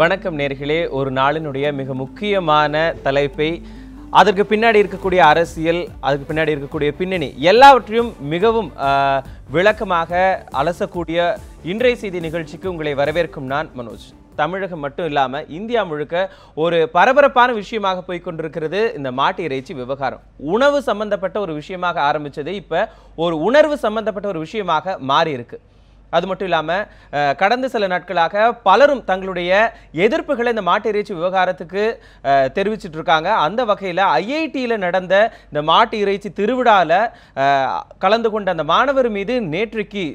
வணக்கம் நேர்களே. ஒரு நாளினுடைய மிக முக்கியமான தலைப்பை அதற்கு பின்னாடி இருக்கக்கூடிய அரசியல் அதுக்கு பின்னாடி இருக்கக்கூடிய பின்னணி எல்லாவற்றையும் மிகவும் விளக்கமாக அலசக்கூடிய இன்றைய செய்தி நிகழ்ச்சிக்கு உங்களை வரவேற்கும் நான் மனோஜ். தமிழகம் மட்டும் இல்லாமல் இந்தியா முழுக்க ஒரு பரபரப்பான விஷயமாக போய் கொண்டிருக்கிறது இந்த மாட்டு இறைச்சி விவகாரம். உணவு சம்பந்தப்பட்ட ஒரு விஷயமாக ஆரம்பித்தது இப்போ ஒரு உணர்வு சம்பந்தப்பட்ட ஒரு விஷயமாக மாறி இருக்கு. அது மட்டும் இல்லாமல் கடந்த சில நாட்களாக பலரும் தங்களுடைய எதிர்ப்புகளை இந்த மாட்டு இறைச்சி விவகாரத்துக்கு அஹ், தெரிவிச்சிட்டு இருக்காங்க அந்த வகையில் ஐஐடியில் நடந்த இந்த மாட்டு இறைச்சி திருவிழாவில் கலந்து கொண்ட அந்த மாணவர் மீது நேற்றைக்கு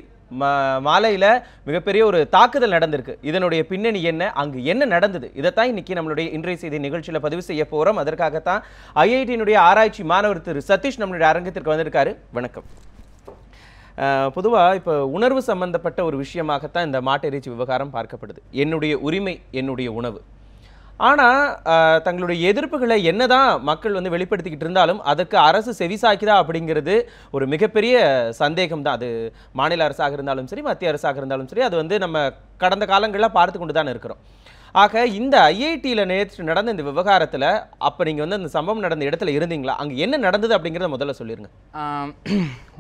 மாலையில் மிகப்பெரிய ஒரு தாக்குதல் நடந்திருக்கு. இதனுடைய பின்னணி என்ன? அங்கு என்ன நடந்தது? இதைத்தான் இன்னைக்கு நம்மளுடைய இன்றைய செய்தி நிகழ்ச்சியில் பதிவு செய்ய போகிறோம் அதற்காகத்தான் ஐஐடியினுடைய ஆராய்ச்சி மாணவர் திரு சதீஷ் நம்மளுடைய அரங்கத்திற்கு வந்திருக்காரு. வணக்கம். பொதுவாக இப்போ உணர்வு சம்பந்தப்பட்ட ஒரு விஷயமாகத்தான் இந்த மாட்டு இறைச்சி விவகாரம் பார்க்கப்படுது. என்னுடைய உரிமை என்னுடைய உணவு. ஆனால் தங்களுடைய எதிர்ப்புகளை என்னதான் மக்கள் வந்து வெளிப்படுத்திக்கிட்டு இருந்தாலும் அதற்கு அரசு செவிசாய்க்குதா அப்படிங்கிறது ஒரு மிகப்பெரிய சந்தேகம் தான் அது மாநில அரசாக இருந்தாலும் சரி மத்திய அரசாக இருந்தாலும் சரி அது வந்து நம்ம கடந்த காலங்களில் பார்த்து கொண்டு தான் இருக்கிறோம். ஆக இந்த ஐஐடியில் நேற்று நடந்த இந்த விவகாரத்தில் அப்போ நீங்கள் வந்து அந்த சம்பவம் நடந்த இடத்துல இருந்தீங்களா? அங்கே என்ன நடந்தது அப்படிங்கிறத முதல்ல சொல்லிடுங்க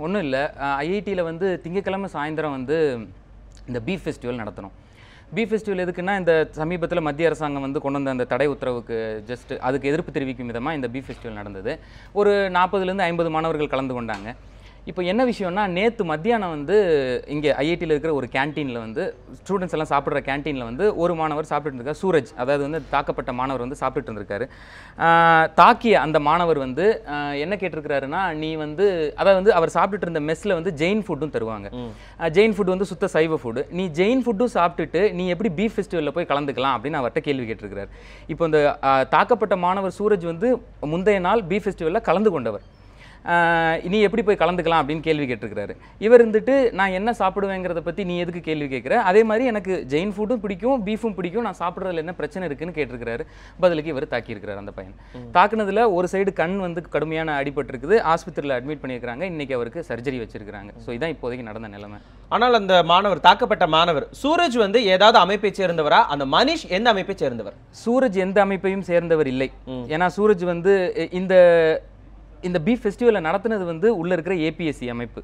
ஒன்றும் இல்லை. ஐஐடியில் வந்து திங்கக்கிழமை சாயந்தரம் வந்து இந்த பீஃப் ஃபெஸ்டிவல் நடத்தணும். பி ஃபெஸ்டிவல் எதுக்குன்னா இந்த சமீபத்தில் மத்திய அரசாங்கம் வந்து கொண்டு வந்த அந்த தடை உத்தரவுக்கு ஜஸ்ட் அதுக்கு எதிர்ப்பு தெரிவிக்கும் விதமாக இந்த பி ஃபெஸ்டிவல் நடந்தது. ஒரு நாற்பதுலேருந்து ஐம்பது மாணவர்கள் கலந்து கொண்டாங்க. இப்போ என்ன விஷயம்னா நேற்று மத்தியானம் வந்து இங்கே ஐஐடியில் இருக்கிற ஒரு கேண்டீனில் வந்து ஸ்டூடெண்ட்ஸ் எல்லாம் சாப்பிட்ற கேண்டீனில் வந்து ஒரு மாணவர் சாப்பிட்டுட்டு இருக்கார். சூரஜ் அதாவது வந்து தாக்கப்பட்ட மாணவர் வந்து சாப்பிட்டுட்டு இருந்திருக்காரு. தாக்கிய அந்த மாணவர் வந்து என்ன கேட்டிருக்கிறாருன்னா நீ வந்து அதாவது வந்து அவர் சாப்பிட்டுட்டு இருந்த மெஸ்ஸில் வந்து ஜெயின் ஃபுட்டும் தருவாங்க. ஜெயின் ஃபுட் வந்து சுத்த சைவ ஃபுட் நீ ஜெயின் ஃபுட்டும் சாப்பிட்டுட்டு நீ எப்படி பீஃப் ஃபெஸ்டிவலில் போய் கலந்துக்கலாம் அப்படின்னு அவர்கிட்ட கேள்வி கேட்டிருக்கிறார். இப்போ இந்த தாக்கப்பட்ட மாணவர் சூரஜ் வந்து முந்தைய நாள் பீஃப் ஃபெஸ்டிவலில் கலந்து கொண்டவர். நீ எப்படி போய் கலந்துக்கலாம் அப்படின்னு கேள்வி கேட்டிருக்கிறாரு. இவர் இருந்துட்டு நான் என்ன சாப்பிடுவேங்கிறத பற்றி நீ எதுக்கு கேள்வி கேட்குற? அதே மாதிரி எனக்கு ஜெயின் ஃபுட்டும் பிடிக்கும் பீஃபும் பிடிக்கும் நான் சாப்பிட்றதுல என்ன பிரச்சனை இருக்குன்னு கேட்டிருக்கிறாரு. பதிலுக்கு இவர் தாக்கியிருக்கிறார் அந்த பையன். தாக்குனதுல ஒரு சைடு கண் வந்து கடுமையான அடிபட்டிருக்குது. ஆஸ்பத்திரியில் அட்மிட் பண்ணியிருக்காங்க இன்னைக்கு அவருக்கு சர்ஜரி வச்சிருக்காங்க ஸோ இதான் இப்போதைக்கு நடந்த நிலைமை. ஆனால் அந்த மாணவர் தாக்கப்பட்ட மாணவர் சூரஜ் வந்து ஏதாவது அமைப்பை சேர்ந்தவரா? அந்த மனிஷ் எந்த அமைப்பை சேர்ந்தவர்? சூரஜ் எந்த அமைப்பையும் சேர்ந்தவர் இல்லை. ஏன்னா சூரஜ் வந்து இந்த இந்த பீஃப் ஃபெஸ்டிவலை நடத்துனது வந்து உள்ள இருக்கிற ஏபிஎஸ்சி அமைப்பு.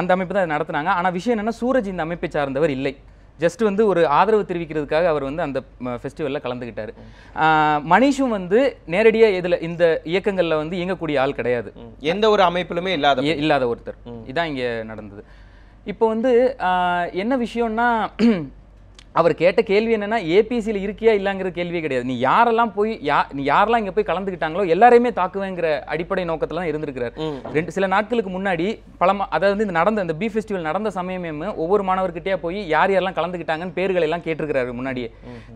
அந்த அமைப்பு தான் நடத்துனாங்க. ஆனா விஷயம் என்னன்னா சூரஜ் இந்த அமைப்பை சார்ந்தவர் இல்லை. ஜஸ்ட் வந்து ஒரு ஆதரவு தெரிவிக்கிறதுக்காக அவர் வந்து அந்த ஃபெஸ்டிவலில் கலந்துக்கிட்டாரு மனிஷும் வந்து நேரடியாக இதில் இந்த இயக்கங்களில் வந்து இயங்கக்கூடிய ஆள் கிடையாது. எந்த ஒரு அமைப்பிலுமே இல்லாத இல்லாத ஒருத்தர். இதான் இங்கே நடந்தது. இப்போ வந்து என்ன விஷயம்னா அவர் கேட்ட கேள்வி என்னன்னா ஏபிசியில் இருக்கியா இல்லைங்கிற கேள்வியே கிடையாது. நீ யாரெல்லாம் போய் யா நீ யாரெல்லாம் இங்கே போய் கலந்துக்கிட்டாங்களோ எல்லாரையுமே தாக்குவேங்கிற அடிப்படை நோக்கத்தில் தான் இருந்திருக்கிறார் ரெண்டு சில நாட்களுக்கு முன்னாடி பல மா- அதாவது இந்த நடந்த இந்த பீ ஃபெஸ்டிவல் நடந்த சமயமே ஒவ்வொரு மாணவர்கிட்டயே போய் யார் யாரெல்லாம் கலந்துக்கிட்டாங்கன்னு பேர்களை எல்லாம் கேட்டிருக்கிறாரு முன்னாடியே.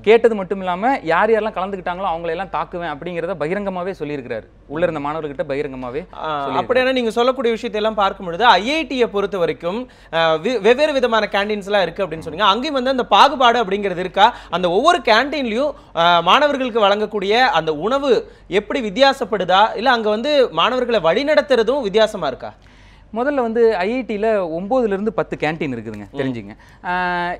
கேட்டது மட்டும் இல்லாமல் யார் யாரெல்லாம் கலந்துக்கிட்டாங்களோ அவங்களை எல்லாம் தாக்குவேன் அப்படிங்கிறத பகிரங்கமாவே சொல்லியிருக்கிறாரு. உள்ள இருந்த மாணவர்கிட்ட பகிரங்கமாவே ஆஹ் அப்படின்னா நீங்க சொல்லக்கூடிய விஷயத்தை எல்லாம் பார்க்கும் பொழுது ஐஐடியை பொறுத்த வரைக்கும் வெவ்வேறு விதமான கேண்டீன்ஸ் எல்லாம் இருக்கு அப்படின்னு சொன்னீங்க. அங்கேயும் வந்து அந்த பாகுபாடு அப்படிங்கிறது இருக்கா? அந்த ஒவ்வொரு கேண்டீன்லயும் மாணவர்களுக்கு வழங்கக்கூடிய அந்த உணவு எப்படி வித்தியாசப்படுதா? இல்ல அங்க வந்து மாணவர்களை வழிநடத்துறதும் வித்தியாசமா இருக்கா? முதல்ல வந்து ஐஐடியில் ஒம்போதுலேருந்து பத்து கேண்டீன் இருக்குதுங்க தெரிஞ்சுங்க.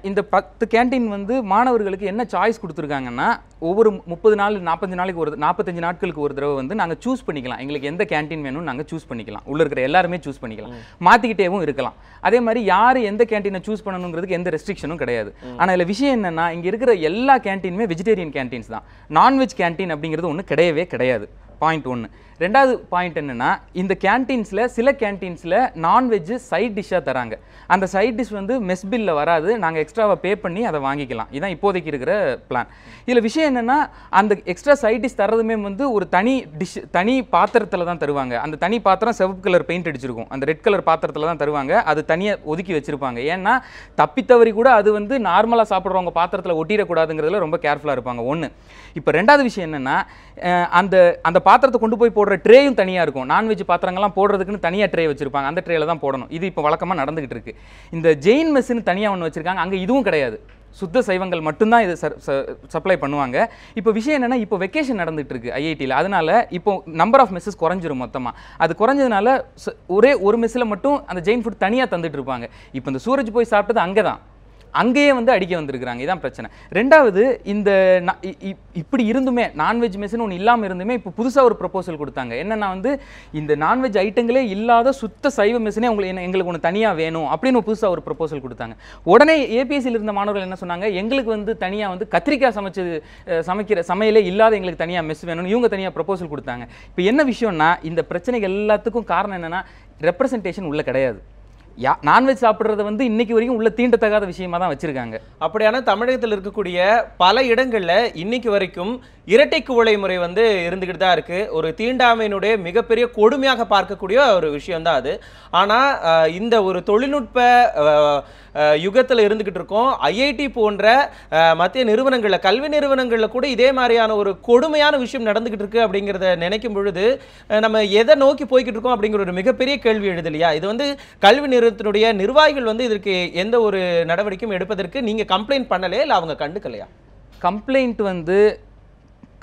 இந்த பத்து கேண்டீன் வந்து மாணவர்களுக்கு என்ன சாய்ஸ் கொடுத்துருக்காங்கன்னா ஒவ்வொரு முப்பது நாள் நாற்பத்தஞ்சு நாளைக்கு ஒரு நாற்பத்தஞ்சு நாட்களுக்கு ஒரு தடவை வந்து நாங்கள் சூஸ் பண்ணிக்கலாம். எங்களுக்கு எந்த கேண்டீன் வேணும்னு நாங்கள் சூஸ் பண்ணிக்கலாம். உள்ள இருக்கிற எல்லாருமே சூஸ் பண்ணிக்கலாம். மாற்றிக்கிட்டேவும் இருக்கலாம். அதே மாதிரி யார் எந்த கேண்டீனை சூஸ் பண்ணணுங்கிறதுக்கு எந்த ரெஸ்ட்ரிக்ஷனும் கிடையாது. ஆனால் இதில் விஷயம் என்னன்னா இங்கே இருக்கிற எல்லா கேண்டீனுமே வெஜிடேரியன் கேண்டீன்ஸ் தான். நான்வெஜ் கேண்டீன் அப்படிங்கிறது ஒன்று கிடையவே கிடையாது. பாயிண்ட் ஒன்று ரெண்டாவது பாயிண்ட் என்னென்னா இந்த கேண்டீன்ஸில் சில கேண்டீன்ஸில் நான்வெஜ்ஜு சைட் டிஷ்ஷாக தராங்க. அந்த சைட் டிஷ் வந்து மெஸ் பில்ல வராது. நாங்கள் எக்ஸ்ட்ராவாக பே பண்ணி அதை வாங்கிக்கலாம். இதுதான் இப்போதைக்கு இருக்கிற பிளான் இதில் விஷயம் என்னென்னா அந்த எக்ஸ்ட்ரா சைட் டிஷ் தரதுமே வந்து ஒரு தனி டிஷ் தனி பாத்திரத்தில் தான் தருவாங்க. அந்த தனி பாத்திரம் செவப்பு கலர் பெயிண்ட் அடிச்சிருக்கும். அந்த ரெட் கலர் பாத்திரத்தில் தான் தருவாங்க. அது தனியாக ஒதுக்கி வச்சுருப்பாங்க. ஏன்னா தப்பித்தவறி கூட அது வந்து நார்மலாக சாப்பிட்றவங்க பாத்திரத்தில் ஒட்டிடக்கூடாதுங்கிறதுல ரொம்ப கேர்ஃபுல்லாக இருப்பாங்க. ஒன்று இப்போ ரெண்டாவது விஷயம் என்னென்னா அந்த அந்த பாத்திரத்தை கொண்டு போய் போடுற ட்ரேயும் தனியாக இருக்கும். நான்வெஜ் பாத்திரங்கள்லாம் போடுறதுக்குன்னு தனியாக ட்ரே வச்சிருப்பாங்க. அந்த ட்ரேயில் தான் போடணும். இது இப்போ வழக்கமாக நடந்துகிட்டு இருக்கு. இந்த ஜெயின் மெஸ்ஸுன்னு தனியாக ஒன்று வச்சிருக்காங்க. அங்கே இதுவும் கிடையாது. சுத்த சைவங்கள் மட்டும்தான் இது சப்ளை பண்ணுவாங்க. இப்போ விஷயம் என்னென்னா இப்போ வெக்கேஷன் நடந்துகிட்டு இருக்கு ஐஐடியில் அதனால இப்போ நம்பர் ஆஃப் மெஸ்ஸஸ் குறைஞ்சிரும் மொத்தமாக அது குறைஞ்சதுனால ஒரே ஒரு மெஸ்ஸில் மட்டும் அந்த ஜெயின் ஃபுட் தனியாக தந்துட்டு இருப்பாங்க. இப்போ இந்த சூரஜ் போய் சாப்பிட்டது அங்கே தான் அங்கேயே வந்து அடிக்க வந்திருக்கிறாங்க. இதான் பிரச்சனை. ரெண்டாவது இந்த இப்படி இருந்துமே நான்வெஜ் மெஸ்ஸுன்னு ஒன்று இல்லாமல் இருந்துமே இப்போ புதுசாக ஒரு ப்ரொபோசல் கொடுத்தாங்க. என்னன்னா வந்து இந்த நான்வெஜ் ஐட்டங்களே இல்லாத சுத்த சைவ மெஷினே உங்களுக்கு என்ன- எங்களுக்கு ஒன்று தனியாக வேணும் அப்படின்னு புதுசாக ஒரு ப்ரொபோசல் கொடுத்தாங்க. உடனே ஏபிஎஸ்சியில் இருந்த மாணவர்கள் என்ன சொன்னாங்க எங்களுக்கு வந்து தனியாக வந்து கத்திரிக்காய் சமைச்சது சமைக்கிற சமையலே இல்லாத எங்களுக்கு தனியாக மெஸ் வேணும்னு இவங்க தனியாக ப்ரொபோசல் கொடுத்தாங்க. இப்போ என்ன விஷயம்னா இந்த பிரச்சனைகள் எல்லாத்துக்கும் காரணம் என்னென்னா ரெப்ரசன்டேஷன் உள்ளே கிடையாது. யா நான்வெஜ் சாப்பிட்றத வந்து இன்னைக்கு வரைக்கும் உள்ள தீண்டத்தகாத விஷயமா தான் வச்சிருக்காங்க. அப்படியான தமிழகத்தில் இருக்கக்கூடிய பல இடங்களில் இன்னைக்கு வரைக்கும் இரட்டை குவளை முறை வந்து இருந்துக்கிட்டு தான் இருக்கு. ஒரு தீண்டாமையினுடைய மிகப்பெரிய கொடுமையாக பார்க்கக்கூடிய ஒரு விஷயம் தான் அது ஆனால் இந்த ஒரு தொழில்நுட்ப யுகத்தில் இருந்துக்கிட்டு இருக்கோம். ஐஐடி போன்ற மத்திய நிறுவனங்களில் கல்வி நிறுவனங்களில் கூட இதே மாதிரியான ஒரு கொடுமையான விஷயம் நடந்துக்கிட்டு இருக்கு அப்படிங்கிறத நினைக்கும் பொழுது நம்ம எதை நோக்கி போய்கிட்டு இருக்கோம் அப்படிங்கிற ஒரு மிகப்பெரிய கேள்வி எழுது இல்லையா இது வந்து கல்வி நிறுவனத்தினுடைய நிர்வாகிகள் வந்து இதற்கு எந்த ஒரு நடவடிக்கையும் எடுப்பதற்கு நீங்கள் கம்ப்ளைண்ட் பண்ணலையா? இல்லை அவங்க கண்டுக்கலையா? கம்ப்ளைண்ட் வந்து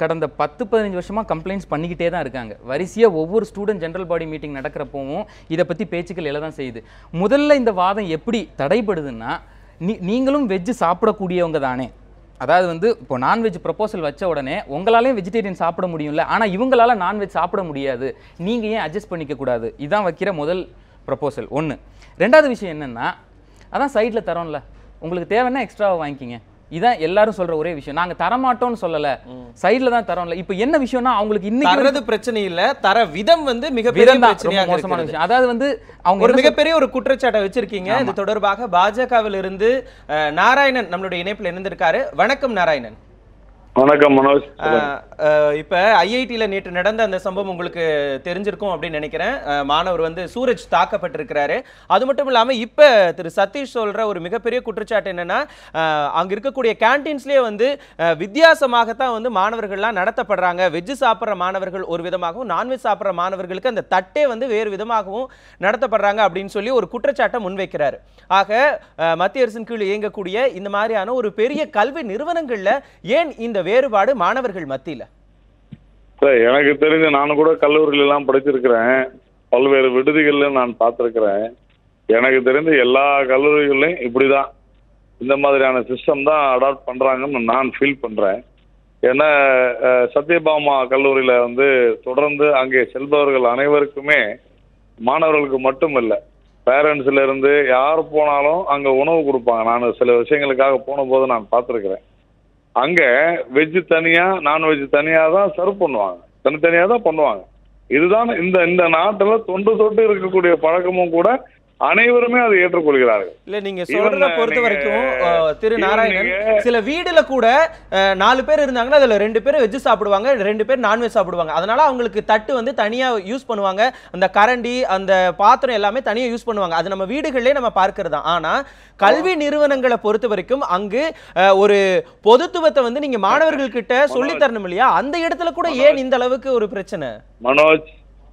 கடந்த பத்து பதினஞ்சு வருஷமாக கம்ப்ளைண்ட்ஸ் பண்ணிக்கிட்டே தான் இருக்காங்க. வரிசையாக ஒவ்வொரு ஸ்டூடெண்ட் ஜென்ரல் பாடி மீட்டிங் நடக்கிறப்பவும் இதை பற்றி பேச்சுக்கள் எல்லாம் தான் செய்யுது. முதல்ல இந்த வாதம் எப்படி தடைபடுதுன்னா நீ நீங்களும் வெஜ்ஜு சாப்பிடக்கூடியவங்க தானே. அதாவது வந்து இப்போ நான்வெஜ் ப்ரப்போசல் வச்ச உடனே உங்களாலேயும் வெஜிடேரியன் சாப்பிட முடியும்ல ஆனால் இவங்களால நான்வெஜ் சாப்பிட முடியாது. நீங்கள் ஏன் அட்ஜஸ்ட் பண்ணிக்க கூடாது? இதான் வைக்கிற முதல் ப்ரப்போசல் ஒன்று ரெண்டாவது விஷயம் என்னென்னா அதான் சைடில் தரோம்ல. உங்களுக்கு தேவைன்னா எக்ஸ்ட்ராவை வாங்கிக்கிங்க. இதான் எல்லாரும் சொல்ற ஒரே விஷயம். நாங்க தரமாட்டோம்னு சொல்லல. சைடுல தான் தரோம்ல. இப்போ என்ன விஷயம்னா அவங்களுக்கு இன்னைக்கு தர்றது பிரச்சனை இல்ல. தர விதம் வந்து மிகப்பெரிய பிரச்சனையாக மோசமான. விஷயம். அதாவது வந்து அவங்க ஒரு மிகப்பெரிய ஒரு குற்றச்சாட்டை வச்சிருக்கீங்க. இது தொடர்பாக பாஜகவில் இருந்து நாராயணன் நம்மளுடைய இணைப்புல இணைந்திருக்காரு. வணக்கம் நாராயணன். வணக்கம் மனோஜ். இப்ப ஐஐடியில் நேற்று நடந்த அந்த சம்பவம் உங்களுக்கு தெரிஞ்சிருக்கும் அப்படின்னு நினைக்கிறேன். மாணவர் வந்து சூரஜ் தாக்கப்பட்டிருக்கிறாரு. அது மட்டும் இல்லாம இப்ப திரு சதீஷ் சொல்ற ஒரு மிகப்பெரிய குற்றச்சாட்டு என்னன்னா அங்க இருக்கக்கூடிய கேன்டீன்ஸ்லயே வந்து வித்தியாசமாகத்தான் வந்து மாணவர்கள்லாம் நடத்தப்படுறாங்க. வெஜ் சாப்பிட்ற மாணவர்கள் ஒரு விதமாகவும் நான்வெஜ் சாப்பிட்ற மாணவர்களுக்கு அந்த தட்டே வந்து வேறு விதமாகவும் நடத்தப்படுறாங்க அப்படின்னு சொல்லி ஒரு குற்றச்சாட்டை முன்வைக்கிறாரு. ஆக மத்திய அரசின் கீழ் இயங்கக்கூடிய இந்த மாதிரியான ஒரு பெரிய கல்வி நிறுவனங்கள்ல ஏன் இந்த வேறுபாடு மாணவர்கள் மத்தியில? எனக்கு தெரிஞ்ச நானும் கூட கல்லூரியில எல்லாம் படிச்சிருக்கிறேன். பல்வேறு விடுதிகள்ல நான் பார்த்திருக்கிறேன். எனக்கு தெரிஞ்ச எல்லா கல்லூரிகள்லையும் இப்படிதான். இந்த மாதிரியான சிஸ்டம் தான் அடாப்ட் பண்றாங்கன்னு நான் ஃபீல் பண்றேன். ஏன்னா சத்யபாமா கல்லூரியில வந்து தொடர்ந்து அங்கே செல்பவர்கள் அனைவருக்குமே மாணவர்களுக்கு மட்டும் இல்லை பேரண்ட்ஸ்ல இருந்து யார் போனாலும் அங்க உணவு கொடுப்பாங்க. நான் சில விஷயங்களுக்காக போன போது நான் பார்த்துருக்கிறேன். அங்க வெஜ் தனியா நான்வெஜ் தனியா தான் சர்வ் பண்ணுவாங்க. தனித்தனியா தான் பண்ணுவாங்க. இதுதான் இந்த இந்த நாட்டுல தொன்று தொட்டு இருக்கக்கூடிய பழக்கமும் கூட அனைவருமே அதை ஏற்றுக்கொள்கிறார்கள். இல்ல நீங்க சொல்றத பொறுத்த வரைக்கும் திரு நாராயணன் சில வீடுல கூட நாலு பேர் இருந்தாங்கன்னா அதுல ரெண்டு பேர் வெஜ் சாப்பிடுவாங்க ரெண்டு பேர் நான்வெஜ் சாப்பிடுவாங்க. அதனால அவங்களுக்கு தட்டு வந்து தனியா யூஸ் பண்ணுவாங்க. அந்த கரண்டி அந்த பாத்திரம் எல்லாமே தனியா யூஸ் பண்ணுவாங்க. அது நம்ம வீடுகளிலே நம்ம பார்க்கிறது தான். ஆனா கல்வி நிறுவனங்களை பொறுத்த வரைக்கும் அங்கு ஒரு பொதுத்துவத்தை வந்து நீங்க மாணவர்கள் கிட்ட சொல்லி தரணும் இல்லையா? அந்த இடத்துல கூட ஏன் இந்த அளவுக்கு ஒரு பிரச்சனை? மனோஜ்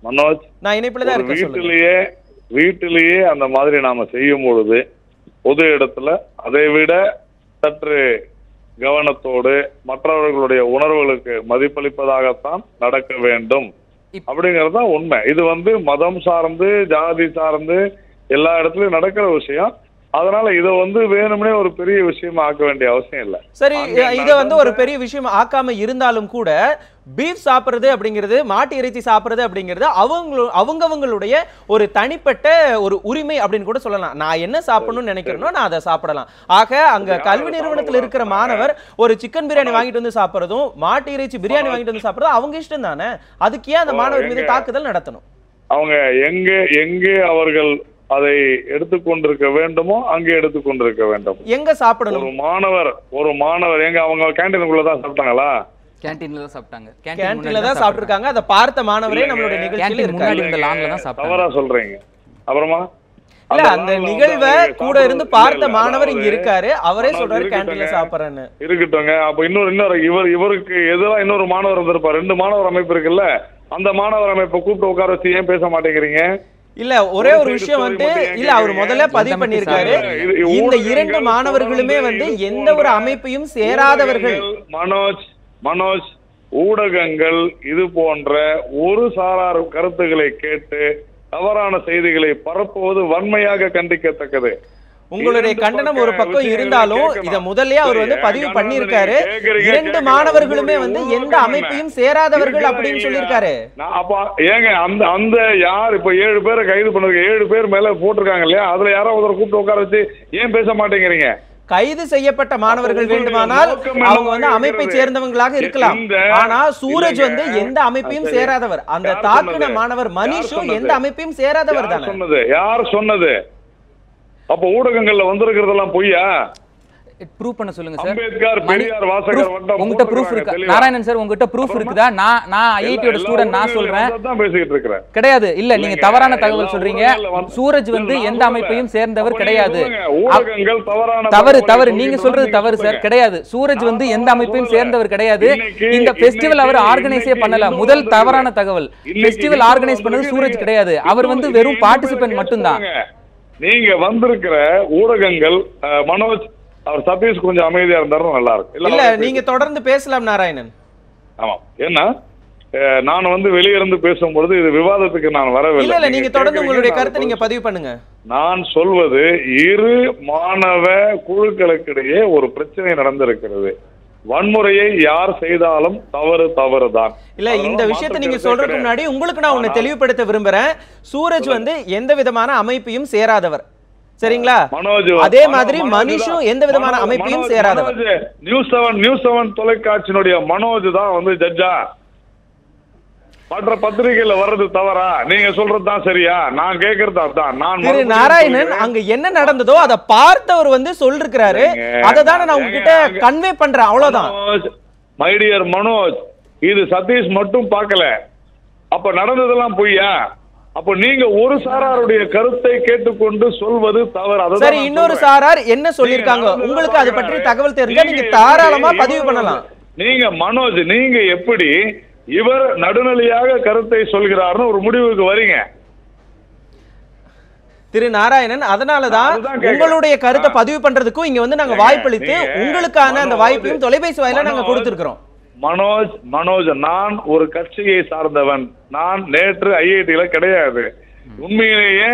மனோஜ் நான் இணைப்புல தான் இருக்கேன் வீட்டிலேயே அந்த மாதிரி நாம செய்யும் பொழுது பொது இடத்துல அதை விட சற்று கவனத்தோடு மற்றவர்களுடைய உணர்வுகளுக்கு மதிப்பளிப்பதாகத்தான் நடக்க வேண்டும். அப்படிங்கிறது தான் உண்மை. இது வந்து மதம் சார்ந்து ஜாதி சார்ந்து எல்லா இடத்துலயும் நடக்கிற விஷயம். அதனால இதை வந்து வேணும்னே ஒரு பெரிய விஷயமா ஆக்க வேண்டிய அவசியம் இல்லை. சரி இதை வந்து ஒரு பெரிய விஷயம் ஆக்காம இருந்தாலும் கூட பீஃப் சாப்பிடுறது அப்படிங்கிறது மாட்டு இறைச்சி சாப்பிடுறது அப்படிங்கிறது அவங்க அவங்கவங்களுடைய ஒரு தனிப்பட்ட ஒரு உரிமை அப்படின்னு கூட சொல்லலாம். நான் என்ன சாப்பிடணும்னு நினைக்கிறேனோ நான் அதை சாப்பிடலாம். ஆக அங்க கல்வி நிறுவனத்தில் இருக்கிற மாணவர் ஒரு சிக்கன் பிரியாணி வாங்கிட்டு வந்து சாப்பிடுறதும் மாட்டு இறைச்சி பிரியாணி வாங்கிட்டு வந்து சாப்பிடுறதும் அவங்க இஷ்டம் தானே? அதுக்கு ஏன் அந்த மாணவர் மீது? தாக்குதல் நடத்தணும்? அவங்க எங்கே எங்கே அவர்கள் அதை எடுத்துக்கொண்டிருக்க வேண்டுமோ அங்கே எடுத்துக்கொண்டிருக்க வேண்டும். எங்க சாப்பிடணும்? ஒரு மாணவர் ஒரு மாணவர் எங்க அவங்க கேண்டீனுக்குள்ள தான் சாப்பிட்டாங்களா? கேன்டீன்ல தான் சாப்பிட்டாங்க. கேன்டீன்ல தான் சாப்பிட்டிருக்காங்க. அதை பார்த்த மாணவரே நம்மளுடைய நிகழ்ச்சியில் முன்னாடி இருந்த லான்ல தான் சாப்பிட்டாங்க. தவறா சொல்றீங்க. அப்புறமா? இல்ல அந்த வந்து நிகழ்வை கூட இருந்து பார்த்த மாணவர் இங்க இருக்காரு. அவரே சொல்றாரு கேன்டீன்ல இருக்கட்டுங்க. சாப்பிடுறேன்னு. இருக்கட்டுங்க அப்ப இன்னொரு இன்னொரு இவர் இவருக்கு எதிராக இன்னொரு மாணவர் இருந்திருப்பார் ரெண்டு மாணவர் அமைப்பு இருக்குல்ல? அந்த மாணவர் அமைப்பை கூப்பிட்டு உட்கார வச்சு ஏன் பேச மாட்டேங்கிறீங்க? இல்ல ஒரே ஒரு விஷயம் மட்டும் இல்ல அவர் முதல்ல பதிவு பண்ணிருக்காரு இந்த இரண்டு மாணவர்களுமே வந்து எந்த ஒரு அமைப்பையும் சேராதவர்கள். மனோஜ் மனோஜ் ஊடகங்கள் இது போன்ற ஒரு சாரார் கருத்துக்களை கேட்டு தவறான செய்திகளை பரப்புவது வன்மையாக கண்டிக்கத்தக்கது உங்களுடைய கண்டனம் ஒரு பக்கம் இருந்தாலும். இத முதல்லயே அவர் வந்து பதிவு கேக்குறீங்க, இரண்டு. மாணவர்களுமே வந்து எந்த அமைப்பையும்? சேராதவர்கள் அப்படின்னு? சொல்லியிருக்காரு அப்ப ஏங்க அந்த அந்த யார் இப்ப ஏழு பேரை கைது பண்ணதுக்கு ஏழு பேர் மேல போட்டிருக்காங்க இல்லையா அதுல யாரோ ஒருத்தர் கூப்பிட்டு உட்கார வச்சு ஏன் பேச மாட்டேங்கிறீங்க கைது செய்யப்பட்ட மாணவர்கள் வேண்டுமானால் அவங்க வந்து அமைப்பை? சேர்ந்தவங்களாக இருக்கலாம் ஆனா சூரஜ் வந்து. எந்த அமைப்பையும் சரி. சேராதவர் அந்த தாக்குன? மாணவர் மனிஷும்? எந்த அமைப்பையும் சேராதவர் தானே சொன்னது யார் சொன்னது அப்ப ஊடகங்கள்ல வந்திருக்கிறதெல்லாம் பொய்யா ப்ரூவ் பண்ண சொல்லுங்க சார் அம்பேத்கர், பெரியார், வாசகர் வட்டம் உங்ககிட்ட ப்ரூஃப் இருக்கா. நாராயணன் சார் உங்ககிட்ட ப்ரூஃப்? இருக்குதா? நான் நான் ஐஐடியோட ஸ்டூடெண்ட் நான் சொல்றேன். கிடையாது. இல்ல நீங்க தவறான தகவல் சொல்றீங்க. சூரஜ் வந்து எந்த. அமைப்பையும் சேர்ந்தவர் கிடையாது. தவறு தவறு. நீங்க சொல்றது தவறு சார். கிடையாது. சூரஜ் வந்து எந்த அமைப்பையும். சேர்ந்தவர் கிடையாது. இந்த ஃபெஸ்டிவல் அவர் ஆர்கனைஸே பண்ணல. முதல் தவறான தகவல். ஃபெஸ்டிவல் ஆர்கனைஸ் பண்ணது சூரஜ் கிடையாது. அவர் வந்து வெறும் பார்ட்டிசிபென்ட் பேர் மட்டும்தான். நீங்க வந்திருக்கிற ஊடகங்கள் மனோஜ் அவர் சதீஷ் கொஞ்சம் அமைதியா இருந்தாலும் நல்லா இருக்கும் இல்ல நீங்க தொடர்ந்து பேசலாம் நாராயணன். ஆமா. ஏன்னா நான் வந்து வெளிய இருந்து பேசும்பொழுது இது விவாதத்துக்கு நான் வரவில்லை. இல்ல இல்ல நீங்க தொடர்ந்து உங்களுடைய கருத்தை நீங்க பதிவு பண்ணுங்க. நான் சொல்வது இரு மாணவ குழுக்களுக்கிடையே ஒரு பிரச்சனை நடந்திருக்கிறது. வன்முறையை யார் செய்தாலும் தவறு தவறுதான். இல்ல அதனால இந்த விஷயத்தை நீங்க சொல்றதுக்கு. முன்னாடி உங்களுக்கு நான் ஆனால் தெளிவுபடுத்த விரும்புறேன். சூரஜ் வந்து எந்த விதமான அமைப்பையும் சேராதவர். சரிங்களா? மனோஜ் அதே மாதிரி மனிஷும். எந்த விதமான மனோ- அமைப்பையும் சேராதவர். நியூஸ் செவன் நியூஸ் செவன் தொலைக்காட்சியினுடைய மனோஜ் தான் வந்து ஜட்ஜா மற்ற பத்திரிகையில வர்றது தவறா? நீங்க சொல்றது சரியா? நான் கேக்குறது அதான். நான் திரு நாராயணன். அங்க என்ன நடந்ததோ அதை பார்த்தவர் வந்து சொல்லிருக்கிறாரு. அதை தானே நான் உங்ககிட்ட கன்வே பண்றேன். அவ்வளவுதான். மனோஜ் மை டியர் மனோஜ் இது சதீஷ் மட்டும் பார்க்கல. அப்ப நடந்ததெல்லாம் பொய்யா? அப்ப நீங்க ஒரு சாராருடைய கருத்தை கேட்டுக்கொண்டு சொல்வது தவறு சரி இன்னொரு. சாரார் என்ன சொல்லிருக்காங்க உங்களுக்கு அதை பற்றி. தகவல் தெரிஞ்சா நீங்க தாராளமா பதிவு பண்ணலாம் நீங்க மனோஜ் நீங்க எப்படி இவர் நடுநிலையாக கருத்தை சொல்கிறார்னு ஒரு முடிவுக்கு வரீங்க திரு நாராயணன் அதனாலதான். உங்களுடைய கருத்தை. பதிவு பண்றதுக்கும் இங்க வந்து நாங்க வாய்ப்பளித்து உங்களுக்கான அந்த வாய்ப்பையும் தொலைபேசி வாயிலா நாங்க கொடுத்திருக்கிறோம் மனோஜ் மனோஜ் நான் ஒரு கட்சியை சார்ந்தவன். நான் நேற்று ஐஐடியில கிடையாது. உண்மையிலேயே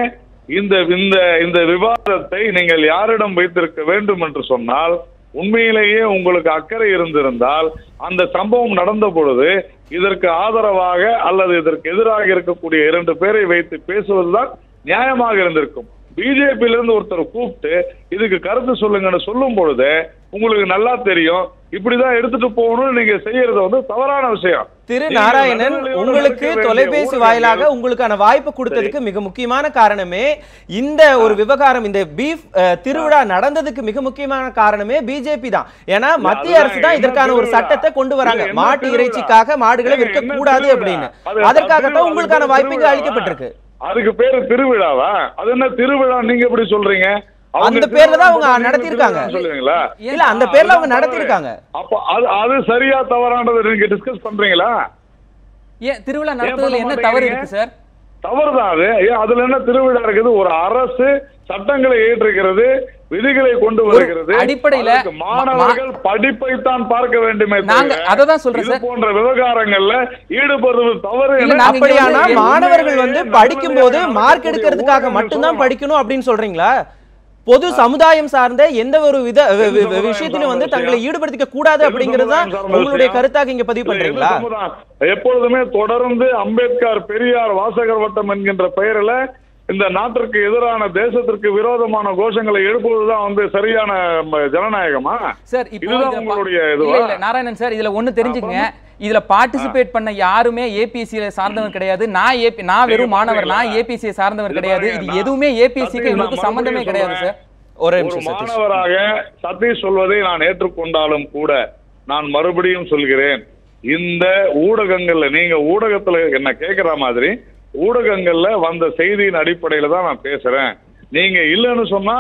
இந்த இந்த இந்த விவாதத்தை நீங்கள் யாரிடம் வைத்திருக்க வேண்டும் என்று சொன்னால் உண்மையிலேயே உங்களுக்கு அக்கறை இருந்திருந்தால் அந்த சம்பவம் நடந்த பொழுது இதற்கு ஆதரவாக அல்லது இதற்கு எதிராக இருக்கக்கூடிய இரண்டு பேரை வைத்து பேசுவதுதான் நியாயமாக இருந்திருக்கும். பிஜேபியிலிருந்து ஒருத்தர் கூப்பிட்டு இதுக்கு கருத்து சொல்லுங்கன்னு சொல்லும் பொழுது உங்களுக்கு நல்லா தெரியும். இப்படிதான் எடுத்துட்டு போகணும்னு நீங்க செய்யறது வந்து தவறான விஷயம். திரு நாராயணன் உங்களுக்கு தொலைபேசி வாயிலாக உங்களுக்கான வாய்ப்பு கொடுத்ததுக்கு மிக முக்கியமான காரணமே இந்த ஒரு விவகாரம் இந்த பீஃப் திருவிழா நடந்ததுக்கு மிக முக்கியமான காரணமே பிஜேபி தான். ஏன்னா மத்திய அரசு தான் இதற்கான ஒரு? சட்டத்தை கொண்டு வராங்க. மாட்டு? இறைச்சிக்காக மாடுகளை விற்க கூடாது? அப்படின்னு. அது- அதற்காகத்தான் உங்களுக்கான வாய்ப்பு இங்க? அளிக்கப்பட்டிருக்கு. அதுக்கு பேரு திருவிழாவா? அது என்ன திருவிழா நீங்க எப்படி சொல்றீங்க? அந்த பேர்ல தான் அவங்க நடத்தியிருக்காங்க. திருவிழா சொல்லுவீங்களா இல்ல அந்த பேர்ல அவங்க அதுதான் நடத்திருக்காங்க. அப்ப அது அது சரியா தவறானது நீங்க டிஸ்கஸ் பண்றீங்களா? ஏன் திருவிழா நடத்துறதுல என்ன தவறு? இருக்கு சார்? தவறுதான் அது? ஏன் அதுல என்ன திருவிழா இருக்குது? ஒரு அரசு சட்டங்களை ஏற்றுகிறது விதிகளை கொண்டு வருகிறது. அடிப்படையில மாணவர்கள் படிப்பைத்தான் பார்க்க வேண்டுமே நாங்க அததான் சொல்றேன் சார். போன்ற விவகாரங்கள்ல ஈடுபடுவது தவறு அப்படியானா மாணவர்கள் வந்து படிக்கும் போது மார்க் எடுக்கிறதுக்காக மட்டும்தான். படிக்கணும் அப்படின்னு சொல்றீங்களா? பொது சமுதாயம் சார்ந்த எந்த ஒரு வித விஷயத்திலும் வந்து தங்களை? ஈடுபடுத்திக்க கூடாது அப்படிங்கிறது உங்களுடைய? கருத்தாக இங்க பதிவு பண்றீங்களா? எப்பொழுதுமே தொடர்ந்து அம்பேத்கர் பெரியார் வாசகர் வட்டம் என்கின்ற பெயரில் இந்த நாட்டிற்கு எதிரான தேசத்திற்கு விரோதமான கோஷங்களை எழுப்புவதுதான் வந்து சரியான ஜனநாயகமா? சார் இதுதான் உங்களுடைய இல்ல நாராயணன் சார் இதுல ஒண்ணு தெரிஞ்சுக்கங்க. இதுல பார்ட்டிசிபேட் பண்ண யாருமே ஏபிஎஸ்சியில சார்ந்தவர் கிடையாது. நான் ஏபி நான் வெறும் மாணவர் நான்? ஏபிஎஸ்சியை சார்ந்தவர் இது கிடையாது. இது எதுவுமே ஏபிஎஸ்சிக்கு நான் சம்பந்தமே கிடையாது சார். ஒரே மாணவராக சதீஷ் சொல்வதை நான் ஏற்றுக்கொண்டாலும் கூட நான் மறுபடியும் சொல்கிறேன். இந்த ஊடகங்கள்ல நீங்க ஊடகத்துல என்ன கேக்குற மாதிரி ஊடகங்கள்ல வந்த செய்தியின் அடிப்படையில தான் நான் பேசுறேன். நீங்க இல்லைன்னு சொன்னா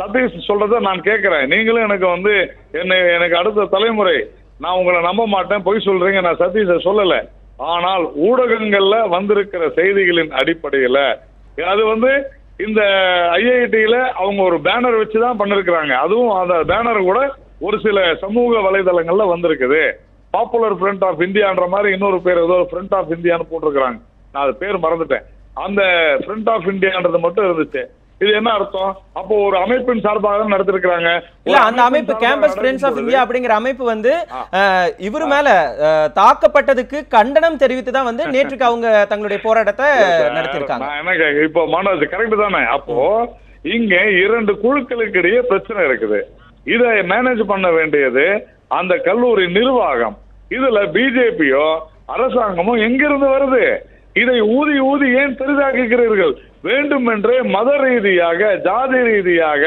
சதீஷ் சொல்றத நான் கேட்கிறேன் நீங்களும் எனக்கு வந்து என்னை எனக்கு அடுத்த தலைமுறை நான் உங்களை நம்ப மாட்டேன் பொய் சொல்றீங்க நான் சதீஷை சொல்லல. ஆனால் ஊடகங்கள்ல வந்திருக்கிற செய்திகளின் அடிப்படையில அது வந்து இந்த ஐஐடியில அவங்க ஒரு பேனர் வச்சு தான் பண்ணிருக்கிறாங்க. அதுவும் அந்த பேனர் கூட ஒரு சில சமூக வலைதளங்கள்ல வந்திருக்குது. பாப்புலர் ஃப்ரண்ட் ஆஃப் இந்தியான்ற மாதிரி இன்னொரு பேர் ஏதோ ஃப்ரண்ட் ஆஃப் இந்தியான்னு போட்டிருக்கிறாங்க. நான் அது பேர் மறந்துட்டேன். அந்த ஃப்ரண்ட் ஆஃப் இந்தியான்றது மட்டும் இருந்துச்சு. இது என்ன அர்த்தம்? அப்போ ஒரு அமைப்பின் சார்பாக நடத்திருக்கிறாங்க. இல்ல அந்த அமைப்பு கேம்பஸ் ஃப்ரெண்ட்ஸ் ஆஃப் இந்தியா அப்படிங்கிற அமைப்பு வந்து இவரு மேல தாக்கப்பட்டதுக்கு கண்டனம் தெரிவித்து தான் வந்து நேற்றுக்கு அவங்க தங்களுடைய போராட்டத்தை நடத்தியிருக்காங்க. நான் என்ன இப்போ மனோஜ் கரெக்ட் தானே? அப்போ இங்க இரண்டு குழுக்களுக்கு இடையே பிரச்சனை இருக்குது. இதை மேனேஜ் பண்ண வேண்டியது அந்த கல்லூரி நிர்வாகம். இதுல பிஜேபியோ அரசாங்கமோ எங்கிருந்து வருது? இதை ஊதி ஊதி ஏன் பெரிதாக்குகிறீர்கள்? வேண்டுமென்றே மத ரீதியாக ஜாதி ரீதியாக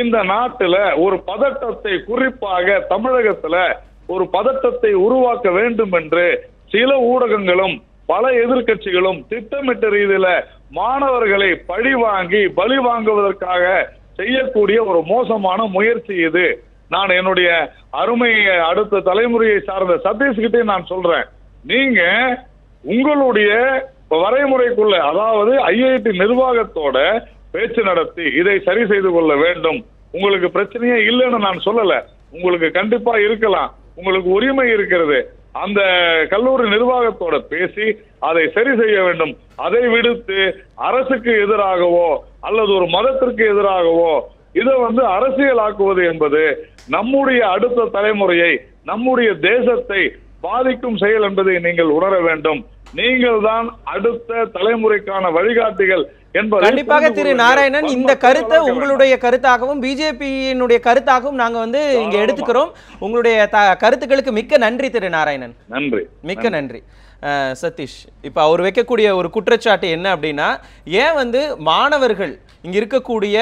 இந்த நாட்டில் ஒரு பதட்டத்தை குறிப்பாக தமிழகத்துல ஒரு பதட்டத்தை உருவாக்க வேண்டும் என்று சில ஊடகங்களும் பல எதிர்க்கட்சிகளும் திட்டமிட்ட ரீதியில மாணவர்களை பழி வாங்கி பலி வாங்குவதற்காக செய்யக்கூடிய ஒரு மோசமான முயற்சி இது. நான் என்னுடைய அருமை அடுத்த தலைமுறையை சார்ந்த சதீஷ்கிட்டே நான் சொல்றேன். நீங்க உங்களுடைய வரைமுறைக்குள்ள அதாவது ஐஐடி நிர்வாகத்தோட பேச்சு நடத்தி இதை சரி செய்து கொள்ள வேண்டும். உங்களுக்கு பிரச்சனையே இல்லைன்னு நான் சொல்லல. உங்களுக்கு கண்டிப்பா இருக்கலாம். உங்களுக்கு உரிமை இருக்கிறது. அந்த கல்லூரி நிர்வாகத்தோட பேசி அதை சரி செய்ய வேண்டும். அதை விடுத்து அரசுக்கு எதிராகவோ அல்லது ஒரு மதத்திற்கு எதிராகவோ இதை வந்து அரசியலாக்குவது என்பது நம்முடைய அடுத்த தலைமுறையை நம்முடைய தேசத்தை பாதிக்கும் செயல் என்பதை நீங்கள் உணர வேண்டும் நீங்கள் தான் அடுத்த தலைமுறைக்கான வழிகாட்டிகள் என்பதை கண்டிப்பாக திரு. நாராயணன் இந்த கருத்தை உங்களுடைய கருத்தாகவும் பிஜேபியினுடைய கருத்தாகவும் நாங்க வந்து இங்க. எடுத்துக்கிறோம் உங்களுடைய கருத்துக்களுக்கு மிக்க நன்றி திரு நாராயணன். நன்றி மிக்க நன்றி சதீஷ் இப்போ அவர் வைக்கக்கூடிய ஒரு குற்றச்சாட்டு என்ன அப்படின்னா ஏன் வந்து மாணவர்கள் இங்கே இருக்கக்கூடிய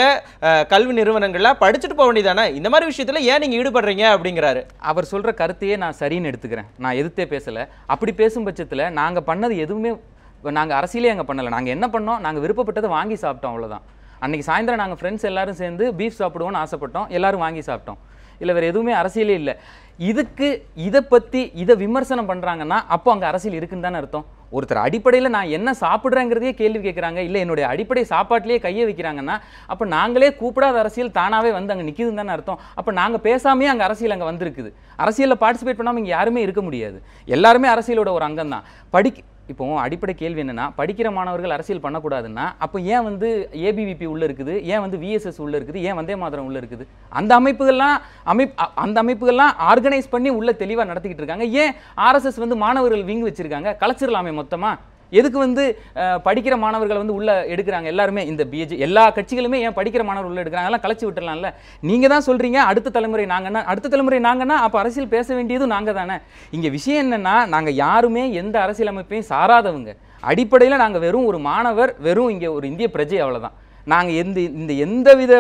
கல்வி நிறுவனங்களில் படிச்சுட்டு போக வேண்டியதானே இந்த மாதிரி விஷயத்தில் ஏன் நீங்கள் ஈடுபடுறீங்க? அப்படிங்கிறாரு. அவர் சொல்கிற கருத்தையே நான் சரின்னு எடுத்துக்கிறேன். நான் எதிர்த்தே பேசலை. அப்படி பேசும் பட்சத்தில் நாங்கள் பண்ணது எதுவுமே நாங்கள் அரசியலே அங்கே பண்ணலை. நாங்கள் என்ன பண்ணோம்? நாங்கள் விருப்பப்பட்டதை வாங்கி சாப்பிட்டோம் அவ்வளோதான் அன்றைக்கி சாயந்தரம் நாங்கள் ஃப்ரெண்ட்ஸ் எல்லாரும் சேர்ந்து பீஃப் சாப்பிடுவோம்னு ஆசைப்பட்டோம். எல்லோரும் வாங்கி சாப்பிட்டோம். இல்லை வேறு எதுவுமே அரசியலே இல்லை. இதுக்கு இதை பற்றி இதை விமர்சனம் பண்ணுறாங்கன்னா அப்போ அங்கே அரசியல் இருக்குன்னு தானே அர்த்தம்? ஒருத்தர் அடிப்படையில் நான் என்ன சாப்பிட்றேங்கிறதையே கேள்வி கேட்குறாங்க இல்லை என்னுடைய அடிப்படை சாப்பாட்டிலேயே கையை வைக்கிறாங்கன்னா அப்போ நாங்களே கூப்பிடாத அரசியல் தானாகவே வந்து அங்கே நிற்கிதுன்னு தானே அர்த்தம். அப்போ நாங்கள் பேசாமே அங்கே அரசியல் அங்கே வந்திருக்குது. அரசியலில் பார்ட்டிசிபேட் பண்ணாமல் இங்கே யாருமே இருக்க முடியாது. எல்லாருமே அரசியலோட ஒரு அங்கம் தான் படிக்க இப்போ அடிப்படை கேள்வி என்னென்னா படிக்கிற மாணவர்கள் அரசியல் பண்ணக்கூடாதுன்னா அப்போ ஏன் வந்து ஏபிவிபி உள்ளே இருக்குது? ஏன் வந்து விஎஸ்எஸ் உள்ளே இருக்குது? ஏன் வந்தே மாதரம் உள்ளே இருக்குது? அந்த அமைப்புகள்லாம் அமைப் அந்த அமைப்புகள்லாம் ஆர்கனைஸ் பண்ணி உள்ளே தெளிவாக நடத்திக்கிட்டு இருக்காங்க. ஏன் ஆர்எஸ்எஸ் வந்து மாணவர்கள் விங் வச்சிருக்காங்க? கலைச்சிடலாமே மொத்தமாக எதுக்கு வந்து படிக்கிற மாணவர்கள் வந்து உள்ள எடுக்கிறாங்க? எல்லாருமே இந்த பிஜே எல்லா கட்சிகளுமே ஏன் படிக்கிற மாணவர்கள் உள்ள எடுக்கிறாங்க? எல்லாம் கலைச்சி விட்டுறலாம்ல. நீங்க தான் சொல்றீங்க அடுத்த தலைமுறை நாங்கன்னா அடுத்த தலைமுறை நாங்கன்னா அப்ப அரசியல் பேச வேண்டியது நாங்க தானே. இங்க விஷயம் என்னன்னா நாங்க யாருமே எந்த அரசியல் அமைப்பையும் சாராதவங்க. அடிப்படையில் நாங்கள் வெறும் ஒரு மாணவர் வெறும் இங்கே ஒரு இந்திய பிரஜை அவ்வளோதான் நாங்க எந்த இந்த எந்தவித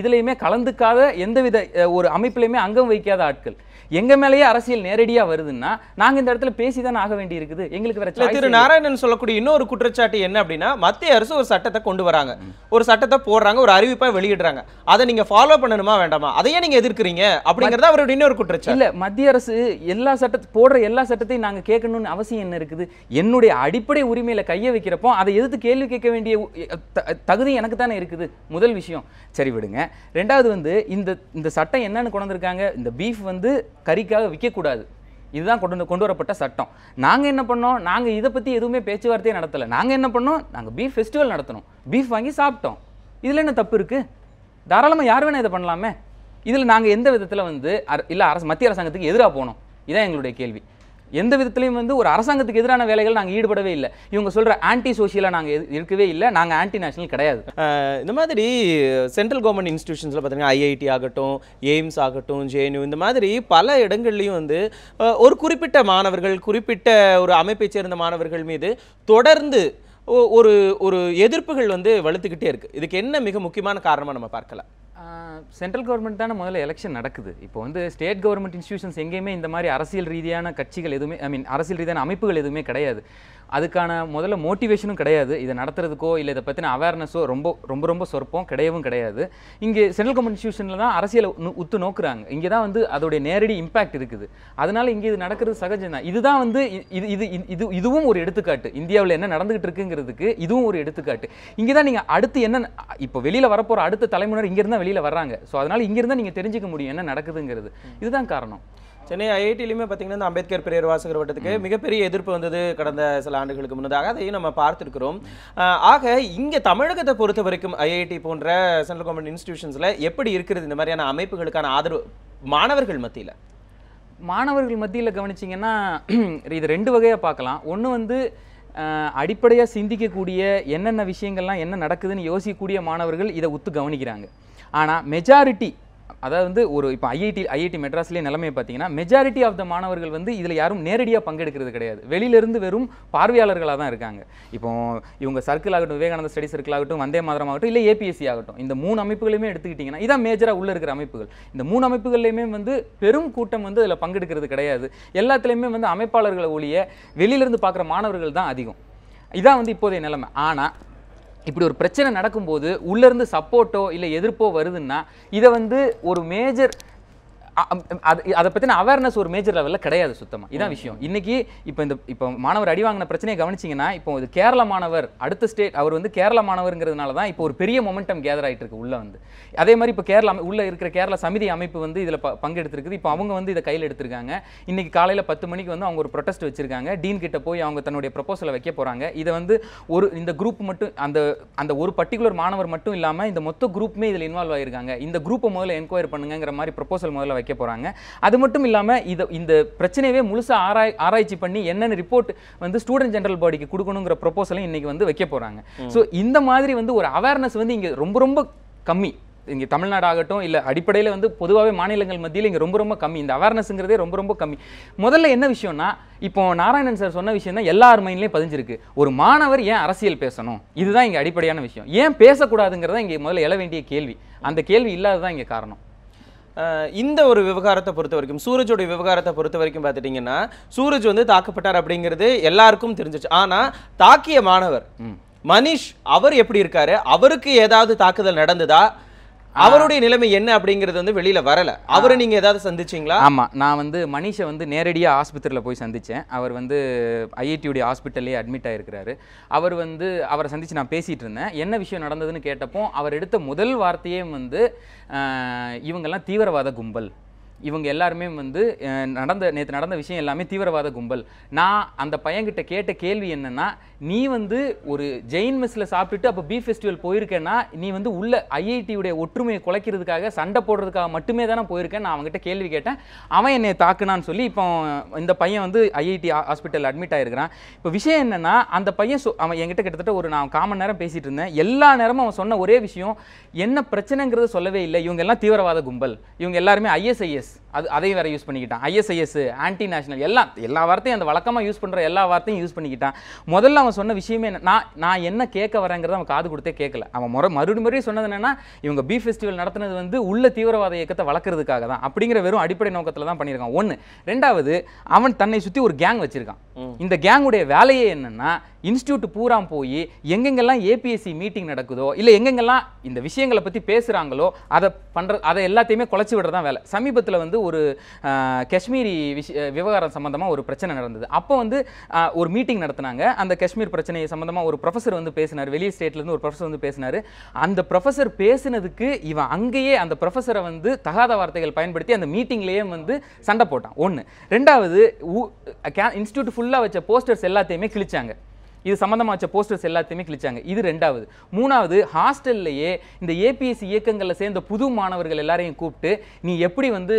இதுலயுமே கலந்துக்காத எந்தவித ஒரு அமைப்புலையுமே அங்கம் வைக்காத ஆட்கள். எங்க மேலேயே அரசியல் நேரடியா வருதுன்னா நாங்க இந்த இடத்துல பேசிதானே ஆக வேண்டி இருக்குது எங்களுக்கு வேற திரு. நாராயணன் சொல்லக்கூடிய இன்னொரு குற்றச்சாட்டு என்ன அப்படின்னா மத்திய அரசு ஒரு சட்டத்தை கொண்டு வராங்க. ஒரு சட்டத்தை போடுறாங்க ஒரு அறிவிப்பை வெளியிடுறாங்க. அதை நீங்க ஃபாலோ பண்ணணுமா வேண்டாமா? அதையே நீங்க எதிர்க்கிறீங்க அப்படிங்கறது அவருடைய இன்னொரு குற்றச்சாட்டு. இல்ல மத்திய அரசு எல்லா சட்ட போடுற எல்லா சட்டத்தையும் நாங்க கேட்கணும்னு அவசியம் என்ன இருக்குது? என்னுடைய அடிப்படை உரிமையில கையை வைக்கிறப்போ அதை எதிர்த்து கேள்வி கேட்க வேண்டிய தகுதி எனக்கு தானே இருக்குது. முதல் விஷயம். சரி விடுங்க. ரெண்டாவது வந்து இந்த இந்த சட்டம் என்னன்னு கொண்டு வந்திருக்காங்க இந்த பீஃப் வந்து கறிக்காக விற்கக்கூடாது இதுதான் கொண்டு கொண்டு வரப்பட்ட சட்டம். நாங்க என்ன பண்ணோம்? நாங்க இதை பத்தி எதுவுமே பேச்சுவார்த்தையே நடத்தல. நாங்க என்ன பண்ணோம்? நாங்க பீஃப் ஃபெஸ்டிவல் நடத்தணும் பீஃப் வாங்கி சாப்பிட்டோம். இதுல என்ன தப்பு இருக்கு? தாராளமா யார் வேணா இதை பண்ணலாமே. இதில் நாங்கள் எந்த விதத்தில் வந்து அர- இல்ல அரசு மத்திய அரசாங்கத்துக்கு எதிராக போனோம்? இதான் எங்களுடைய கேள்வி. எந்த விதத்துலையும் வந்து ஒரு அரசாங்கத்துக்கு எதிரான வேலைகள் நாங்கள் ஈடுபடவே இல்லை. இவங்க சொல்கிற ஆன்டி சோஷியலாக நாங்கள் இருக்கவே இல்லை. நாங்கள் ஆன்டி நேஷனல் கிடையாது இந்த மாதிரி சென்ட்ரல் கவர்மெண்ட் இன்ஸ்டியூஷன்ஸில் பார்த்தீங்கன்னா ஐஐடி ஆகட்டும் எய்ம்ஸ் ஆகட்டும் ஜேஎன்யூ இந்த மாதிரி பல இடங்கள்லையும் வந்து ஒரு குறிப்பிட்ட மாணவர்கள் குறிப்பிட்ட ஒரு அமைப்பைச் சேர்ந்த மாணவர்கள் மீது தொடர்ந்து ஒ- ஒரு ஒரு எதிர்ப்புகள் வந்து வலுத்துக்கிட்டே இருக்கு. இதுக்கு என்ன மிக முக்கியமான காரணமாக நம்ம பார்க்கலாம். சென்ட்ரல் கவர்மெண்ட் தானே முதல்ல எலெக்ஷன் நடக்குது. இப்போ வந்து ஸ்டேட் கவர்மெண்ட் இன்ஸ்டியூஷன்ஸ் எங்கேயுமே இந்த மாதிரி அரசியல் ரீதியான கட்சிகள் எதுவுமே ஐ மீன் அரசியல் ரீதியான அமைப்புகள் எதுவுமே கிடையாது. அதுக்கான முதல்ல மோட்டிவேஷனும் கிடையாது. இதை நடத்துறதுக்கோ இல்லை இதை பற்றின அவேர்னஸோ ரொம்ப ரொம்ப ரொம்ப சொற்பம் கிடையவும் கிடையாது. இங்கே சென்ட்ரல் கவர்மெண்ட் இன்ஸ்டியூஷனில் தான் அரசியலை உத்து நோக்குறாங்க. இங்கே தான் வந்து அதோடைய நேரடி இம்பாக்ட் இருக்குது. அதனால் இங்கே இது நடக்கிறது சகஜம் தான். இதுதான் வந்து இது இது இது- இது இதுவும் ஒரு எடுத்துக்காட்டு. இந்தியாவில் என்ன நடந்துகிட்டு இருக்குங்கிறதுக்கு இதுவும் ஒரு எடுத்துக்காட்டு. இங்கே தான் நீங்கள் அடுத்து என்ன இப்போ வெளியில் வரப்போகிற அடுத்த தலைமுறை இங்கேருந்து தான் வெளியில் வர்றாங்க. ஸோ அதனால் இங்கேருந்து நீங்கள் தெரிஞ்சுக்க முடியும் என்ன நடக்குதுங்கிறது. இதுதான் காரணம். சென்னை ஐஐடிலையுமே பார்த்தீங்கன்னா இந்த அம்பேத்கர் பெரியர் வாசகர் வட்டத்துக்கு மிகப்பெரிய எதிர்ப்பு வந்தது கடந்த சில ஆண்டுகளுக்கு முன்னதாக. அதையும் நம்ம பார்த்திருக்கிறோம். ஆக இங்க தமிழகத்தை பொறுத்த வரைக்கும் ஐஐடி போன்ற சென்ட்ரல் கவர்மெண்ட் இன்ஸ்டிடியூஷன்ஸ்ல எப்படி இருக்கிறது? இந்த மாதிரியான அமைப்புகளுக்கான ஆதரவு மாணவர்கள் மத்தியில? மாணவர்கள் மத்தியில் கவனிச்சிங்கன்னா இது ரெண்டு வகையாக பார்க்கலாம். ஒன்று வந்து அடிப்படையாக சிந்திக்கக்கூடிய என்னென்ன விஷயங்கள்லாம் என்ன நடக்குதுன்னு யோசிக்கக்கூடிய மாணவர்கள் இதை உத்து கவனிக்கிறாங்க. ஆனால் மெஜாரிட்டி அதாவது வந்து ஒரு இப்போ ஐஐடி ஐஐடி மெட்ராஸ்லேயே நிலைமையை பார்த்தீங்கன்னா மெஜாரிட்டி ஆஃப் த மாணவர்கள் வந்து இதில் யாரும் நேரடியாக பங்கெடுக்கிறது கிடையாது. வெளியிலேருந்து வெறும் பார்வையாளர்களாக தான் இருக்காங்க. இப்போ இவங்க சர்க்கிள் ஆகட்டும் விவேகானந்த ஸ்டடி சர்க்கிள் ஆகட்டும் வந்தே மாதிரம் ஆகட்டும் இல்லை ஏபிஎஸ்சி ஆகட்டும் இந்த மூணு அமைப்புகளையுமே எடுத்துக்கிட்டிங்கன்னா இதான் மேஜராக உள்ள இருக்கிற அமைப்புகள். இந்த மூணு அமைப்புகள்லையுமே வந்து பெரும் கூட்டம் வந்து அதில் பங்கெடுக்கிறது கிடையாது. எல்லாத்துலேயுமே வந்து அமைப்பாளர்களை ஒழிய வெளியிலேருந்து பார்க்குற மாணவர்கள் தான் அதிகம். இதான் வந்து இப்போதைய நிலைமை. ஆனால் இப்படி ஒரு பிரச்சனை நடக்கும்போது உள்ளேருந்து சப்போர்ட்டோ இல்லை எதிர்ப்போ வருதுன்னா இதை வந்து ஒரு மேஜர் அது அதை பற்றின அவேர்னஸ் ஒரு மேஜர் லெவலில் கிடையாது சுத்தமாக இதான் விஷயம். இன்னைக்கு இப்போ இந்த இப்போ மாணவர் அடி வாங்கின பிரச்சனையை கவனிச்சிங்கன்னா இப்போ இது கேரள மாணவர் அடுத்த ஸ்டேட் அவர் வந்து கேரள மாணவருங்கிறதுனால தான் இப்போ ஒரு பெரிய மொமெண்டம் கேதர் ஆயிட்டு இருக்கு உள்ள வந்து. அதே மாதிரி இப்போ கேரளா உள்ள இருக்கிற கேரளா சமிதி அமைப்பு வந்து இதில் பங்கெடுத்திருக்குது. இப்போ அவங்க வந்து இதை கையில் எடுத்திருக்காங்க. இன்னைக்கு காலையில் பத்து மணிக்கு வந்து அவங்க ஒரு ப்ரொடெஸ்ட் வச்சிருக்காங்க. டீன் கிட்ட போய் அவங்க தன்னுடைய ப்ரொபோசலை வைக்க போறாங்க. இதை வந்து ஒரு இந்த குரூப் மட்டும் அந்த அந்த ஒரு பர்டிகுலர் மாணவர் மட்டும் இல்லாமல் இந்த மொத்த குரூப்புமே இதில் இன்வால்வ் ஆயிருக்காங்க. இந்த குரூப்பை முதல்ல என்கொயர் பண்ணுங்கிற மாதிரி ப்ரொபோசல் முதல்ல வைக்க போறாங்க. அது மட்டும் இல்லாமல் இதை இந்த பிரச்சனையவே முழுசா ஆராய் ஆராய்ச்சி பண்ணி என்னென்ன ரிப்போர்ட் வந்து ஸ்டூடெண்ட் ஜெனரல் பாடிக்கு கொடுக்கணுங்கிற ப்ரொபோசலையும் இன்னைக்கு வந்து வைக்க போறாங்க. ஸோ இந்த மாதிரி வந்து ஒரு அவேர்னஸ் வந்து இங்கே ரொம்ப ரொம்ப கம்மி. இங்கே தமிழ்நாடு ஆகட்டும் இல்லை அடிப்படையில் வந்து பொதுவாகவே மாநிலங்கள் மத்தியில் இங்கே ரொம்ப ரொம்ப கம்மி. இந்த அவேர்னஸ்ங்கிறதே ரொம்ப ரொம்ப கம்மி. முதல்ல என்ன விஷயம்னா இப்போ நாராயணன் சார் சொன்ன விஷயம் தான் எல்லார் மைண்ட்லேயும் பதிஞ்சிருக்கு. ஒரு மாணவர் ஏன் அரசியல் பேசணும்? இதுதான் இங்கே அடிப்படையான விஷயம். ஏன் பேசக்கூடாதுங்கிறத இங்கே முதல்ல எழ வேண்டிய கேள்வி. அந்த கேள்வி இல்லாததான் இங்கே காரணம். இந்த ஒரு விவகாரத்தை பொறுத்த வரைக்கும் சூரஜோட விவகாரத்தை பொறுத்த வரைக்கும் பார்த்துட்டீங்கன்னா சூரஜ் வந்து தாக்கப்பட்டார் அப்படிங்கிறது எல்லாருக்கும் தெரிஞ்சிச்சு. ஆனா தாக்கிய மாணவர் மனிஷ் அவர் எப்படி இருக்காரு? அவருக்கு ஏதாவது தாக்குதல் நடந்ததா? அவருடைய நிலைமை என்ன அப்படிங்கிறது வந்து வெளியில வரல. அவரை நீங்க ஏதாவது சந்திச்சீங்களா? ஆமா நான் வந்து மனிஷை வந்து நேரடியாக ஆஸ்பத்திரியில் போய் சந்திச்சேன். அவர் வந்து ஐஐடியுடைய ஹாஸ்பிட்டல்லே அட்மிட் ஆயிருக்கிறாரு. அவர் வந்து அவரை சந்திச்சு நான் பேசிட்டு இருந்தேன். என்ன விஷயம் நடந்ததுன்னு கேட்டப்போ அவர் எடுத்த முதல் வார்த்தையே வந்து இவங்கெல்லாம் தீவிரவாத கும்பல். இவங்க எல்லாருமே வந்து நடந்த நேற்று நடந்த விஷயம் எல்லாமே தீவிரவாத கும்பல். நான் அந்த பையன்கிட்ட கேட்ட கேள்வி என்னன்னா நீ வந்து ஒரு ஜெயின் மெஸ்ஸில் சாப்பிட்டுட்டு அப்போ பீஃப் ஃபெஸ்டிவல் போயிருக்கேன்னா நீ வந்து உள்ள ஐஐடியுடைய ஒற்றுமையை குலைக்கிறதுக்காக சண்டை போடுறதுக்காக மட்டுமே தானே போயிருக்கேன் நான் அவங்ககிட்ட கேள்வி கேட்டேன். அவன் என்னை தாக்குனான்னு சொல்லி இப்போ இந்த பையன் வந்து ஐஐடி ஹாஸ்பிட்டல் அட்மிட் ஆயிருக்கிறான். இப்போ விஷயம் என்னன்னா அந்த பையன் அவன் என்கிட்ட கிட்டத்தட்ட ஒரு நான் காமன் நேரம் பேசிட்டு இருந்தேன். எல்லா நேரமும் அவன் சொன்ன ஒரே விஷயம் என்ன பிரச்சனைங்கிறத சொல்லவே இல்லை. இவங்க எல்லாம் தீவிரவாத கும்பல். இவங்க எல்லாருமே ஐஎஸ்ஐஎஸ் அது அதையும் வேற யூஸ் பண்ணிக்கிட்டான். ஐஎஸ்ஐஎஸ் ஆன்டி நேஷனல் எல்லாம் எல்லா வார்த்தையும் அந்த வழக்கமாக யூஸ் பண்ற எல்லா வார்த்தையும் யூஸ் பண்ணிக்கிட்டான். முதல்ல அவன் சொன்ன விஷயமே என்ன- நான் நான் என்ன கேட்க வரேங்கிறத அவன் காது கொடுத்தே கேட்கல. அவன் முறை மறுபடியும் மறுபடியும் சொன்னது என்னன்னா இவங்க பீஃப் ஃபெஸ்டிவல் நடத்துனது வந்து உள்ள தீவிரவாத இயக்கத்தை வளர்க்கறதுக்காக தான். அப்படிங்கிற வெறும் அடிப்படை நோக்கத்தில் தான் பண்ணியிருக்கான். ஒன்று ரெண்டாவது அவன் தன்னை சுற்றி ஒரு கேங் வச்சிருக்கான். இந்த கேங்குடைய வேலையே என்னன்னா இன்ஸ்டியூட் பூரா போய் எங்கெங்கெல்லாம் ஏபிஎஸ்சி மீட்டிங் நடக்குதோ இல்லை எங்கெங்கெல்லாம் இந்த விஷயங்களை பற்றி பேசுகிறாங்களோ அதை பண்ணுற அதை எல்லாத்தையுமே குலைச்சி விடுறதான் வேலை. சமீபத்தில் வந்து ஒரு காஷ்மீரி விஷ விவகாரம் சம்மந்தமாக ஒரு பிரச்சனை நடந்தது. அப்போ வந்து ஒரு மீட்டிங் நடத்தினாங்க. அந்த காஷ்மீர் பிரச்சனை சம்மந்தமாக ஒரு ப்ரொஃபஸர் வந்து பேசினார். வெளியே ஸ்டேட்லேருந்து ஒரு ப்ரொஃபஸர் வந்து பேசினார். அந்த ப்ரொஃபஸர் பேசினதுக்கு இவன் அங்கேயே அந்த ப்ரொஃபஸரை வந்து தகாத வார்த்தைகள் பயன்படுத்தி அந்த மீட்டிங்லேயே வந்து சண்டை போட்டான். ஒன்று ரெண்டாவது இன்ஸ்டியூட் ஃபுல்லாக வச்ச போஸ்டர்ஸ் எல்லாத்தையுமே கிழிச்சாங்க. இது சம்மந்தமாக வச்ச போஸ்டர்ஸ் எல்லாத்தையுமே கிழிச்சாங்க. இது ரெண்டாவது. மூணாவது ஹாஸ்டல்லையே இந்த ஏபிஎஸ்சி இயக்கங்களில் சேர்ந்த புது மாணவர்கள் எல்லாரையும் கூப்பிட்டு நீ எப்படி வந்து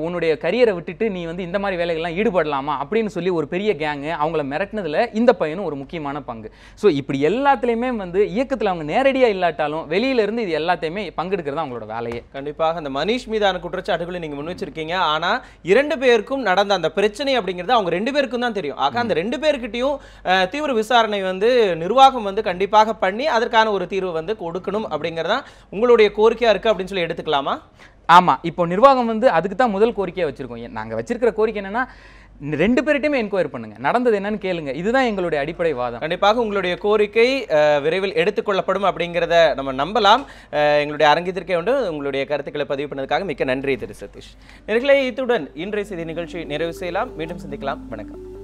உன்னுடைய கரியரை விட்டுட்டு நீ வந்து இந்த மாதிரி வேலைகள்லாம் ஈடுபடலாமா? அப்படின்னு சொல்லி ஒரு பெரிய கேங்கு அவங்கள மிரட்டினதுல இந்த பையனும் ஒரு முக்கியமான பங்கு. ஸோ இப்படி எல்லாத்துலேயுமே வந்து இயக்கத்தில் அவங்க நேரடியாக இல்லாட்டாலும் வெளியில இருந்து இது எல்லாத்தையுமே பங்கெடுக்கிறது அவங்களோட வேலையே. கண்டிப்பாக அந்த மனிஷ் மீதான குற்றச்சாட்டுகளை நீங்க முன் வச்சிருக்கீங்க. ஆனா இரண்டு பேருக்கும் நடந்த அந்த பிரச்சனை அப்படிங்கிறது அவங்க ரெண்டு பேருக்கும் தான் தெரியும். ஆக அந்த ரெண்டு பேர்கிட்டயும் அஹ், தீவிர விசாரணை வந்து நிர்வாகம் வந்து கண்டிப்பாக பண்ணி அதற்கான ஒரு தீர்வு வந்து கொடுக்கணும் அப்படிங்கறதான் உங்களுடைய கோரிக்கையா இருக்கு அப்படின்னு சொல்லி எடுத்துக்கலாமா? ஆமா. இப்போ நிர்வாகம் வந்து அதுக்கு தான் முதல் கோரிக்கையை வச்சிருக்கோம். ஏன் நாங்க வச்சிருக்கிற கோரிக்கை என்னன்னா ரெண்டு பேர்கிட்டயுமே என்கொயரி பண்ணுங்க. நடந்தது என்னன்னு கேளுங்க. இதுதான் எங்களுடைய அடிப்படை வாதம். கண்டிப்பாக உங்களுடைய கோரிக்கை விரைவில் எடுத்துக்கொள்ளப்படும் அப்படிங்கிறத நம்ம நம்பலாம். எங்களுடைய அரங்கத்திற்கே உண்டு. உங்களுடைய கருத்துக்களை பதிவு பண்ணதுக்காக மிக்க நன்றி திரு சதீஷ். நேர்களே இத்துடன் இன்றைய செய்தி நிகழ்ச்சி நிறைவு செய்யலாம். மீண்டும் சந்திக்கலாம். வணக்கம்.